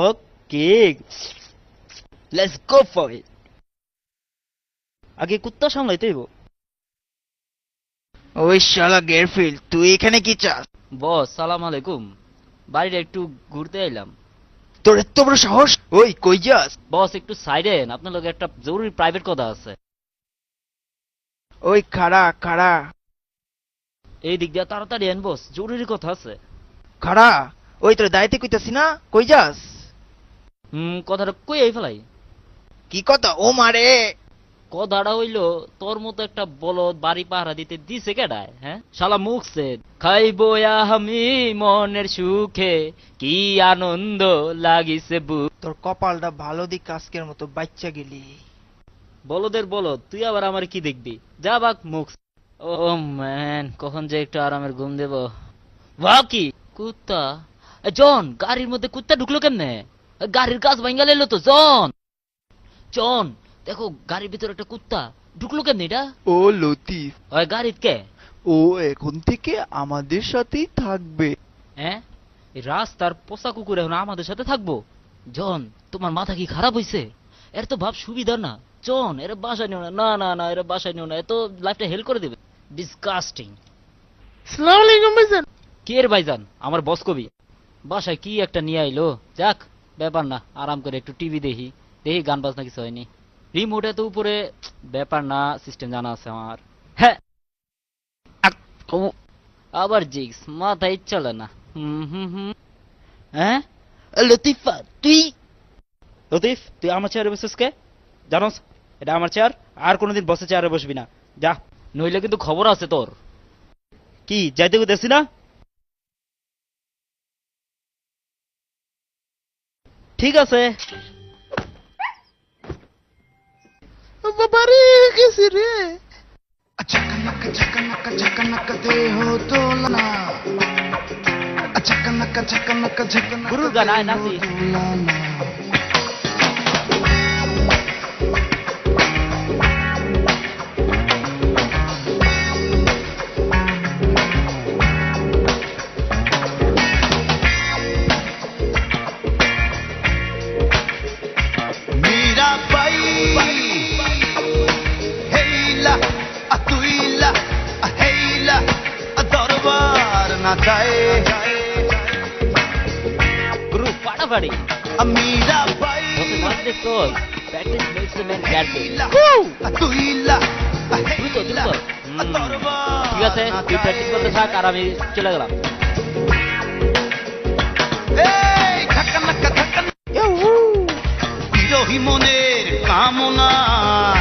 Okay let's go for it আগে কুত্তা সামলাইতে হইব। ওই শালা গেরফিল্ড তুই এখানে কি চাস? বস সালাম আলাইকুম। বাড়িটা একটু ঘুরতে এলাম তোর এত বড় সাহস? ওই কই যাস? বস একটু সাইডেন আপনার লগে একটা জরুরি প্রাইভেট কথা আছে। ওই খাড়া খাড়া। এই দিক দিয়ে তাড়াতাড়ি এন বস জরুরি কথা আছে। খাড়া? ওই তোর দায়িত্বে কইতাছি না কই যাস? হুম কথাটা কই ফেলাই? কি কথা? ও মারে! কথাটা হইল তোর মতো একটা বলদ বাড়ি পাহারা দিতে দিছে কেডায় হ্যাঁ? শালা মুখছে খাইবো আমি মনের সুখে কি আনন্দ লাগিছে বুক তোর কপালটা ভালো দিক আজকের মতো বাচ্চা গেলি। বলদের বলদ তুই আবার আমার কি দেখবি? যা বাক মুখ ও ম্যান কখন যে একটু আরামের ঘুম দেব। বা কি কুত্তা। জন গাড়ির মধ্যে কুত্তা ঢুকলো কেমনে? গাড়ির কাজ ভাঙ্গা লেলো তো জন। জন দেখো গাড়ির ভিতরে একটা কুত্তা। ঢুকলো কেমনে এটা? ও লতিফ। ওই গাড়িত কে? ও এখন থেকে আমাদের সাথেই থাকবে। হ্যাঁ এই রাস্তার পোষা কুকুর এখন আমাদের সাথে থাকব? জন তোমার মাথা কি খারাপ হইছে? এর তো ভাব সুবিধা না। জন এর বাসায় নিও না। না না না এর বাসায় নিও না। এত লাইফটা হেল করে দেবে। ডিসকাস্টিং সালাম আলাইকুম ভাইজান। কে এর ভাইজান? আমার বস কবি। বাসায় কি একটা নিয়ে আইলো? যাক, ব্যাপার না, আরাম করে একটু টিভি দেখি। দেখি গান বাজনা কিছু হয়নি। রিমোটে তো উপরে, ব্যাপার না সিস্টেম জানা আছে আমার। হ্যাঁ। আবার জিক্স মাথায় চলে না। হ্যাঁ? লতিফা, তুই? লতিফ, তুই আমার চেয়ারে বসিস কে? জানোস, এটা আমার চেয়ার, আর কোনোদিন বসে চেয়ারে বসবি না। যা, নইলে কিন্তু খবর আছে তোর। কি, যাইতে দেখছি না? ठीक है सर। कैसे रे अचक नक दे हो तो लाना। अच्छा, अचक नक चक नक चक नक गुरु गाना দরবার না যায় গুরু ফাটাফাটি Meera Bai practice makes the man গ্যাটবেল আতুইলা দ্রুত দ্রুত ঠিক আছে তুই প্র্যাকটিস করতে থাক আর আমি চলে গেলাম মনের কামনায়